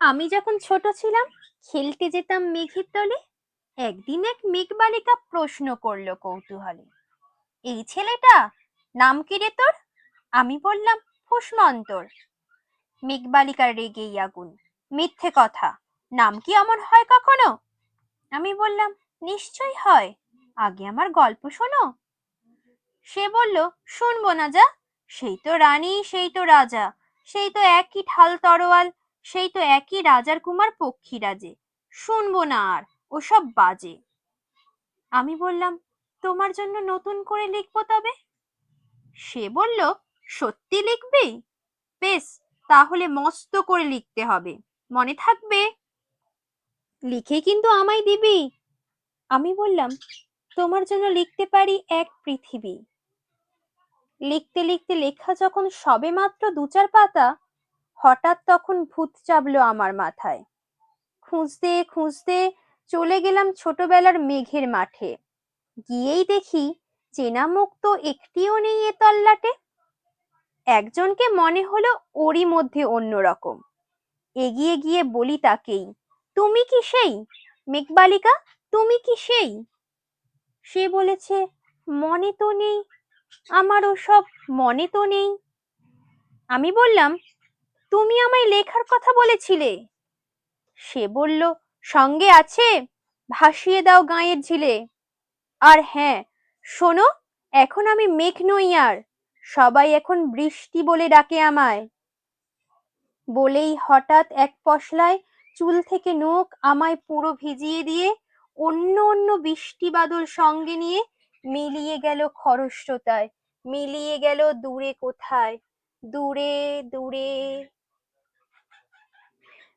আমি যখন ছোট ছিলাম, খেলতে যেতাম মেঘের তলে। একদিন এক মেঘবালিকা প্রশ্ন করল কৌতূহলে, এই ছেলেটা, নাম কি রে তোর? আমি বললাম, ফুসমন্তর। মেঘবালিকার রেগেই আগুন, মিথ্যে কথা, নাম কি এমন হয় কখনো? আমি বললাম নিশ্চয় হয়, আগে আমার গল্প শোনো। সে বলল, শুনব না যা, সেই তো রানী, সেই তো রাজা, সেই তো একই ঢাল তরোয়াল সেই তো একই রাজার কুমার পক্ষীরাজে। শুনব না আর, ওসব বাজে। আমি বললাম, তোমার জন্য নতুন করে লিখব তবে? সে বলল, সত্যি লিখবি? বেশ, তাহলে মস্ত করে লিখতে হবে। মনে থাকবে? লিখে কিন্তু আমায় দিবি? আমি বললাম, তোমার জন্য লিখতে পারি এক পৃথিবী। লিখতে লিখতে লেখা যখন সবে মাত্র দু চার পাতা হঠাৎ তখন ভূত চাপলো আমার মাথায়। খুঁজতে খুঁজতে চলে গেলাম ছোটবেলার মেঘের মাঠে। গিয়েই দেখি চেনা মুখ তো একটিও নেই এ তল্লাটে। একজনকে মনে হলো ওরই মধ্যে অন্যরকম। এগিয়ে গিয়ে বলি তাকেই, তুমি কি সেই? মেঘবালিকা, তুমি কি সেই? সে বলেছে, মনে তো নেই আমার ওসব মনে তো নেই। আমি বললাম তুমি আমায় লেখার কথা বলেছিলে। সে বলল, সঙ্গে আছে? ভাসিয়ে দাও গাঁয়ের ঝিলে। আর হ্যাঁ শোনো, এখন আমি মেঘ নই আর, সবাই এখন বৃষ্টি বলে ডাকে আমায়। বলেই হঠাৎ এক পশলায় চুল থেকে নখ আমায় পুরো ভিজিয়ে দিয়ে অন্য অন্য বৃষ্টি বাদল সঙ্গে নিয়ে মিলিয়ে গেল খরস্রোতায়, মিলিয়ে গেল দূরে কোথায়, দূরে দূরে।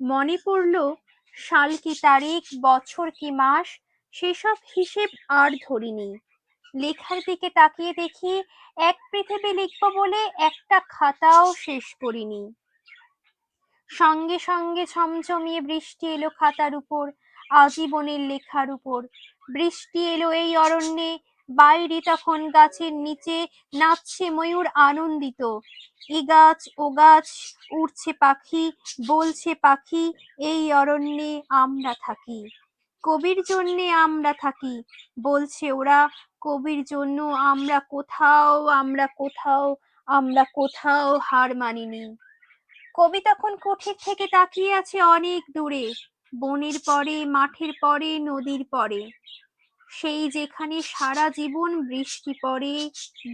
মনে পড়ল, সাল কি তারিখ, বছর কি মাস, সেসব হিসেব আর ধরিনি। লেখার দিকে তাকিয়ে দেখি, এক পৃথিবী লিখব বলে একটা খাতাও শেষ করিনি। সঙ্গে সঙ্গে ছমছমিয়ে বৃষ্টি এলো খাতার উপর, আজীবনের লেখার উপর। বৃষ্টি এলো এই অরণ্যে বাইরে তখন গাছের নিচে নাচছে ময়ূর আনন্দিত। এ গাছ, ও গাছ, উড়ছে পাখি, বলছে পাখি, এই অরণ্যে আমরা থাকি। কবির জন্যে আমরা থাকি, বলছে ওরা। কবির জন্য আমরা কোথাও আমরা কোথাও আমরা কোথাও হার মানিনি। কবি তখন কুঠির থেকে তাকিয়ে আছে অনেক দূরে, বনের পরে, মাঠের পরে, নদীর পরে। সেই যেখানে সারা জীবন বৃষ্টি পড়ে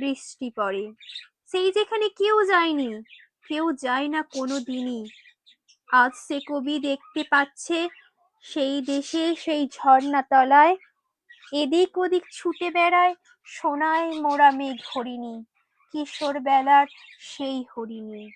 বৃষ্টি পড়ে। সেই যেখানে কেউ যায়নি, কেউ যায় না কোনো দিনই আজ সে কবি দেখতে পাচ্ছে, সেই দেশে সেই ঝর্ণা তলায় এদিক ওদিক ছুটে বেড়ায় সোনায় মোড়া মেঘ হরিণী কিশোর বেলার সেই হরিণী।